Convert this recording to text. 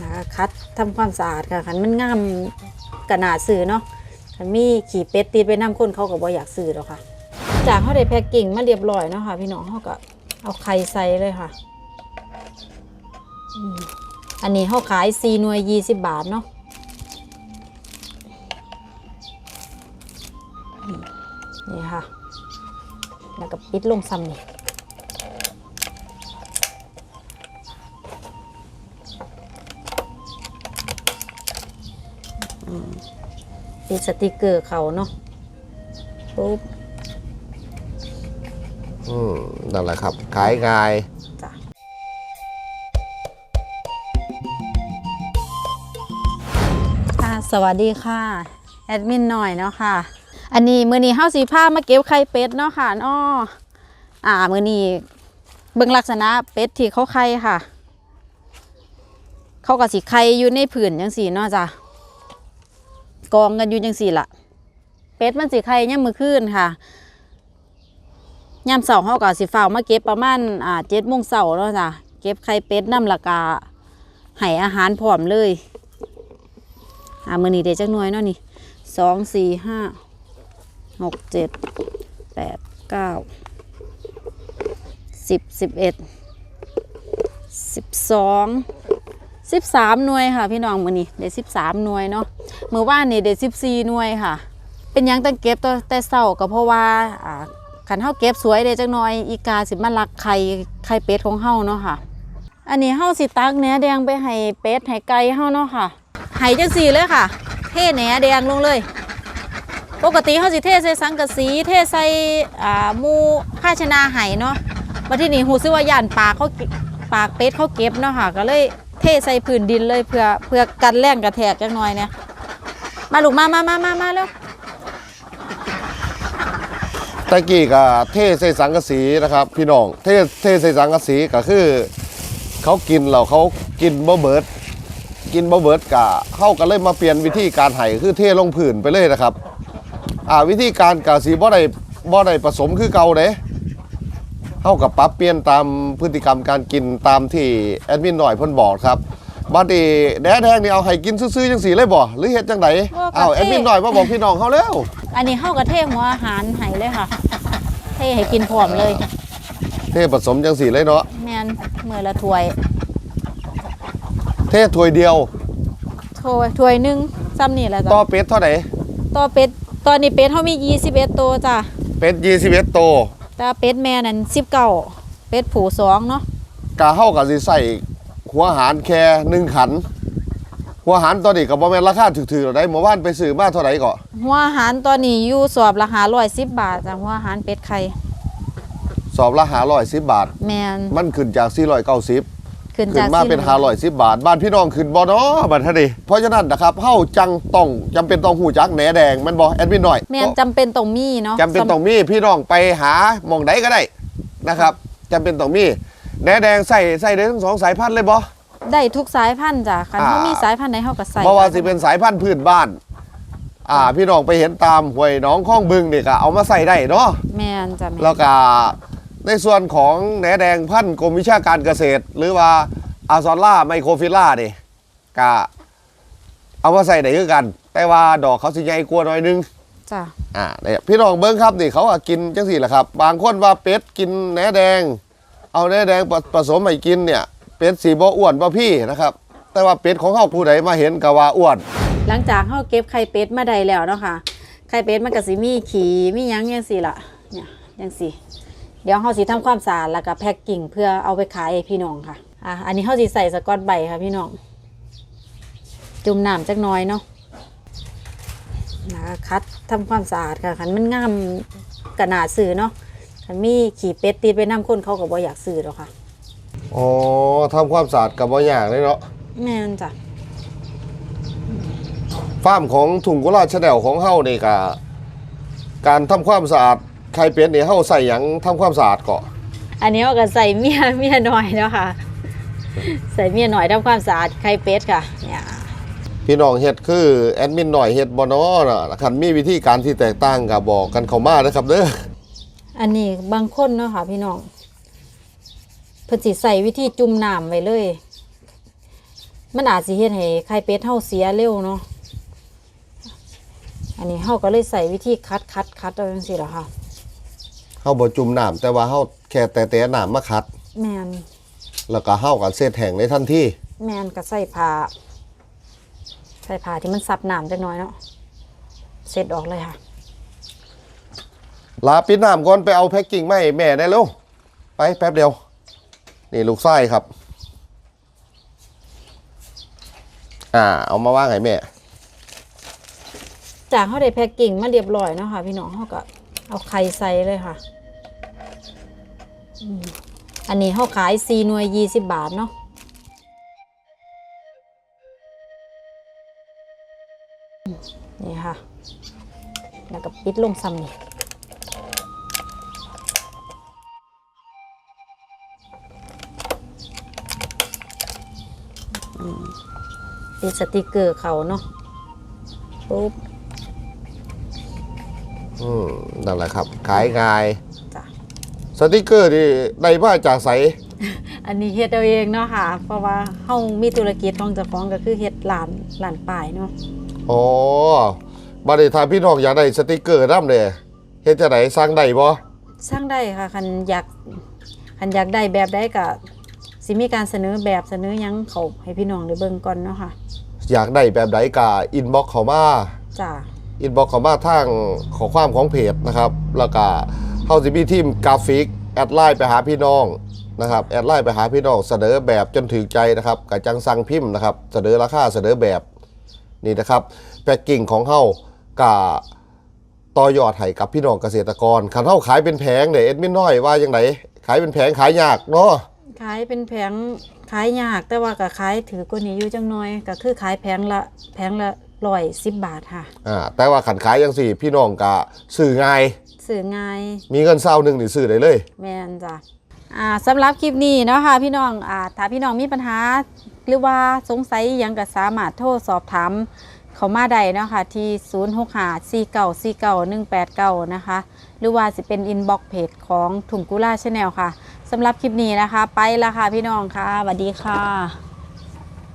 นะคะคัดทำความสะอาดค่ะคันมันงามกระนาดซื้อเนาะคันมีขี่เป็ดติดไปน้ำคนเขาก็บ่อยากซื้อหรอกค่ะ จากเขาได้แพ็กกิ่งมาเรียบร้อยเนาะค่ะพี่น้องเขาก็เอาไข่ใส่เลยค่ะ อันนี้เขาขายซีหน่วยยี่สิบบาทเนาะนี่ค่ะ แล้วก็ปิดลงซ้ำนี่ ติดสติกเกอร์เขาเนาะปุ๊บอืมนั่นแหละครับขายง่ายจ้ะค่ะสวัสดีค่ะ แอดมินหน่อยเนาะค่ะ อันนี้มือนี้เฮาสีผ้ามาเก็บไข่เป็ดเนาะค่ะอ้ออ่ามือนี้เบิ่งลักษณะเป็ดที่เขาไข่ค่ะ เขาก็สิไข่อยู่ในผืนจังสีเนาะจ้ะ กองกันอยู่จังสี่ละเป็ดมันสิไข่ย่ามมือคืนค่ะยามเสาร์เขาก็สิฝ้าวมาเก็บประมาณอ่าเจ็ดโมงเสาร์แล้วจ้ะเก็บไข่เป็ดน้ำละกาให้อาหารพร้อมเลยอ่ามือนี้เด็จักหน่วยเนาะนี่สองสี่ห้าหกเจ็ดแปดเก้าสิบสิบเอ็ดสิบสองสิบสามหน่วยค่ะพี่น้องมือนี้เด็สิบสามหน่วยเนาะ มือว่านนี่เด็สิบสี่หน่วยค่ะ เป็นยังตั้งเก็บตัวแต่เศร้าก็เพราะว่าขันเฮาเก็บสวยเด้จังน้อยอีกาสิมาลักไข่ไข่เป็ดของเฮาเนาะค่ะ อันนี้เฮาสิตักเนื้อแดงไปให้เป็ดให้ไก่เฮาเนาะค่ะให้จังสี่เลยค่ะ เทเนื้อแดงลงเลย ปกติเฮาสิเทใส่สังกะสีเทใส่อ่าหมูภาชนะไห้เนาะมาที่นี่หูซึว่าย่านปากเขาปากเป็ดเขาเก็บเนาะค่ะ ก็เลยเทใส่พื้นดินเลยเพื่อเพื่อกันแรงกระแทกจังน้อยเนี่ย มาลูกมามามามามาเร็วตะกี้ก็เทใส่สังกะสีนะครับ พี่น้องเทเทใส่สังกะสีก็คือ เขากินแล้วเขากินบ่เบิด กินบ่เบิดกะเข้ากันเลยมาเปลี่ยนวิธีการไห้คือเทลงผื่นไปเลยนะครับ อ่าวิธีการกะสีบ่ได้บ่ได้ผสมคือเก่าเด้เข้ากับปรับเปลี่ยนตามพฤติกรรมการกินตามที่แอดมินหน่อยเพิ่นบอกครับ บัดนี้แดดแดงนี่เอาให้กินซื่อๆจังสีเลยบ่หรือเฮ็ดจังไดบ่ก็อ้าวแอดมินหน่อยมาบอกพี่น้องเขาแล้วอันนี้เฮากระเทหัวอาหารให้เลยค่ะ เทให้กินพร้อมเลยเทผสมจังสีเลยเนาะแม่นมือละถ้วย เทถ้วยเดียวถ้วยถ้วยหนึงซ้ำนี่แหละต่อจ้ะเป็ดเท่าไหร่ต่อเป็ดตอนนี้เป็ดเฮามี21ตัวจ้ะเป็ด21ตัวแต่เป็ดแม่นั่น19เป็ดผูสองเนาะกะเฮาก็สิใส่ หัวหารแค่หนึ่งขัน หัวหารตอนนี้ก็บ่แม่นราคาถูกๆหรอกได้เมื่อวานไปซื้อมาเท่าไหร่ก็หัวอาหารตอนนี้อยู่สอบราคา110บาทจ้ะหัวอาหารเป็ดไข่สอบละ510บาท แม่นมันขึ้นจาก 490 ขึ้นขึ้จานกมาเป็น400 510บาท บ้านพี่น้องขึ้นบ่เนาะบัดนี้เพราะฉะนั้นนะครับเฮาจังต้องจำเป็นต้องหูจักแหนแดงแมันบ่แอดมินหน่อยแม่นจำเป็นต้องมีเนาะจำเป็นต้องมีพี่น้องไปหาหมองใดก็ได้นะครับจำเป็นต้องมี แหนแดงใส่ใส่ได้ทั้งสองสายพันธุ์เลยบ่ ได้ทุกสายพันธุ์จ้ะคันอ่าเฮามีสายพันธุ์ใดเฮาก็ใส่เพราะว่าสิเป็นสายพันธุ์พื้นบ้าน อ่า พี่น้องไปเห็นตามห้วยหน้องข้องบึงนี่ก็เอามาใส่ได้เนาะ แม่นจ้ะแม่นแล้วก็ในส่วนของแหนแดงพันธุ์กรมวิชาการเกษตร หรือว่าอาซอนล่าไมโครฟิล่านี่ก็เอามาใส่ได้คือกัน แต่ว่าดอกเขาสิใหญ่กว่าหน่อยนึง จ้ะอ่าเนี่ยพี่น้องเบิ้งครับนี่เขาก็กินจังสี่แหละครับ บางคนว่าเป็ดกินแหนแดง เอาแหนแดงผสมให้กินเนี่ยเป็ดสีบ่อ้วนบ่พี่นะครับ แต่ว่าเป็ดของเขาผู้ใดมาเห็นก็ว่าอ้วน หลังจากเฮาเก็บไข่เป็ดมาได้แล้วเนาะค่ะไข่เป็ดมันก็สิมีขีมียังจังซี่ล่ะเนี่ยจังซี่เดี๋ยวเฮาสิทำความสะอาดแล้วก็แพ็คกิ้งเพื่อเอาไปขายพี่น้องค่ะอะอันนี้เฮาสิใส่สกอตไบค่ะพี่น้องจุ่มน้ำจักน่อยเนาะนะคะคัดทำความสะอาดค่ะคันมันงามกระนาดซื้อเนาะ คันมีขี้เป็ดติดไปน้ำคนเขาก็บ่อยากซื้อหรอกค่ะ อ๋อทำความสะอาดกับบ่ยากเลยเนาะแม่นจ้ะฟาร์มของถุงกุหลาบชาแนลของเฮานี่ก็การทำความสะอาดไข่เป็ดนี่เฮาใส่หยังทำความสะอาดเกาะอันนี้เราก็ใส่เมียเมียหน่อยเนาะค่ะ ใส่เมียหน่อยทำความสะอาดไข่เป็ดค่ะ เนี่ย พี่น้องเฮ็ดคือแอดมินหน่อยเฮ็ดบ่เนาะน่ะคันมีวิธีการที่แตกต่างก็บอกกันเข้ามานะครับเด้อ อันนี้บางคนเนาะค่ะพี่น้องเพิ่นสิใส่วิธีจุ่มน้ำไว้เลย มันอาจสิเฮ็ดให้ไข่เป็ดเฮาเสียเร็วเนาะอันนี้เฮาก็เลยใส่วิธีคัดคัดคัดเอาจังซี่ล่ะค่ะเฮาบ่จุ่มน้ำแต่ว่าเฮาแค่แต่แต่น้ำมาคัด แมนแล้วก็เฮากันเสร็จแห้งในทันทีแมนก็ใส่ผ้าใส่ผ้าที่มันซับน้ำจักหน่อยเนาะเสร็จออกเลยค่ะ ลาปิดน้ำก่อนไปเอาแพ็กกิ้งมาให้แม่ได้เร็วไปแป๊บเดียว นี่ลูกไส้ครับ อ่า เอามาว่างให้แม่ จากเขาได้แพ็กกิ่งมาเรียบร้อยเนาะค่ะพี่น้องเขาก็เอาไข่ใส่เลยค่ะอันนี้เขาขายซีหน่วยยี่สิบบาทเนาะนี่ค่ะ แล้วก็ปิดลงซ้ำนี่ ติดสติกเกอร์เขาเนาะปุ๊บอืมนั่นแหละครับ ขายง่าย จ้ะสติกเกอร์นี่ได้มาจากใสอันนี้เฮ็ดเอาเองเนาะค่ะ เพราะว่าเฮามีธุรกิจของเจ้าของก็คือเฮ็ดร้านร้านป้ายเนาะอ๋อบัดนี้ถ้าพี่น้องอยากได้สติกเกอร์นำเด้เฮ็ดจังไดสั่งได้บ่ สร้างได้ค่ะคันอยากคันอยากได้แบบใดก็ สิมีการเสนอแบบเสนอหยังเขาให้พี่น้องได้เบิ่งก่อนเนาะค่ะอยากได้แบบใดก็อินบ็อกเข้ามาจ้าอินบ็อกเข้ามาทางขอความของเพจนะครับ แล้วก็เฮาสิมีทีมกราฟิกแอดไลน์ไปหาพี่น้องนะครับแอดไลน์ไปหาพี่น้องเสนอแบบจนถึงใจนะครับกับจังสั่งพิมพ์นะครับ เสนอราคาเสนอแบบนี่นะครับแพ็กกิ้งของเฮากับต่อยอดให้กับพี่น้องเกษตรกรคันเฮาขายเป็นแผงเด้เอ็ดมินน้อยว่าจังไดขายเป็นแผงขายยากเนาะ ขายเป็นแผงขายยากแต่ว่าก็ขายถือกว่านี้อยู่จังน้อยก็คือขายแผงละแผงละ110บาทค่ะอ่าแต่ว่าขันขายจังสี่ พี่น้องก็ซื้อง่ายซื้อง่ายมีเงินเศร้าหนึ่งนี่ซื้อได้เลย แม่นจ้ะอ่าสำหรับคลิปนี้เนาะค่ะพี่น้องอ่าถ้าพี่น้องมีปัญหา หรือว่าสงสัยหยังก็สามารถโทรสอบถาม เขามาได้เนาะค่ะที่ 0 6 5 4 9 4 9 1 8 9 นะคะ หรือว่าจะเป็นอินบ็อกเพจของถุงกุล่าชาแนลค่ะ สำหรับคลิปนี้นะคะ ไปละค่ะพี่น้องค่ะสวัสดีค่ะ